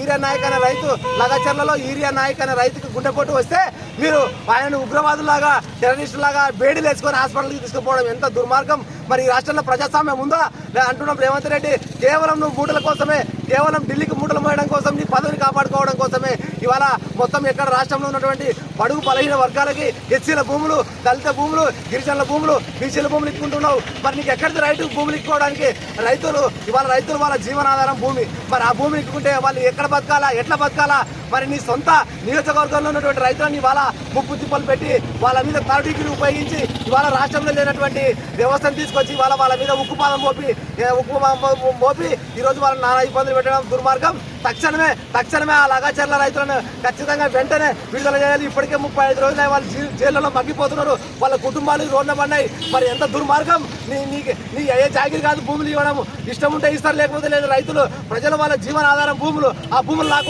Urea Naik అనే రైతు లగచర్లలో urea Naik అనే రైతుకి గుండెపోటు వస్తే మీరు ఆయన ఉగ్రవాదులాగా టెర్రరిస్ట్ లాగా బేడీలు వేసుకొని హాస్పిటల్కి తీసుకుపోవడం ఎంత దుర్మార్గం. మరి ఈ రాష్ట్రంలో ప్రజాస్వామ్యం ఉందా? అంటున్నాం రేవంత్ రెడ్డి కేవలం నువ్వు మూటల కోసమే కేవలం ఢిల్లీకి మూటలు మోయడం కోసం నీ పదవిని కాపాడుకోవడం కోసమే ఇవాళ మొత్తం ఎక్కడ రాష్ట్రంలో ఉన్నటువంటి బడుగు బలహీన వర్గాలకి ఎస్సీల భూములు దళిత భూములు గిరిజనుల భూములు బీసీల భూములు ఇచ్చుకుంటున్నావు మరి నీకు ఎక్కడిది రైతు భూములు ఇచ్చుకోవడానికి రైతులు ఇవాళ రైతులు వాళ్ళ జీవనాధారం భూమి. మరి ఆ భూమిని ఇచ్చుకుంటే వాళ్ళు ఎక్కడ బతకాలా ఎట్లా బతకాలా? మరి నీ సొంత నియోజకవర్గంలో ఉన్నటువంటి రైతులను ఇవాళ ముప్పు తిప్పలు పెట్టి వాళ్ళ మీద తాడుడిగ్రీ ఉపయోగించి ఇవాళ రాష్ట్రంలో లేనటువంటి వ్యవస్థను తీసుకొచ్చి ఇవాళ వాళ్ళ మీద ఉక్కుపాదం మోపి ఉక్కు మోపి ఈ రోజు వాళ్ళని నానా ఇబ్బందులు పెట్టడం దుర్మార్గం. తక్షణమే తక్షణమే ఆ లగాచర్ల రైతులను ఖచ్చితంగా వెంటనే విడుదల చేయాలి. ఇప్పటికే ముప్పై ఐదు రోజులు వాళ్ళు జీ- జైళ్ళలో మగ్గిపోతున్నారు. వాళ్ళ కుటుంబాలు రోడ్ల పడినాయి మరి ఎంత దుర్మార్గం. నీ నీకు నీ ఏ జాగిరి కాదు భూములు ఇవ్వడం. ఇష్టం ఉంటే ఇస్తారు లేకపోతే లేదు. రైతులు ప్రజలు వాళ్ళ జీవనాధారం భూములు ఆ భూములు నాకు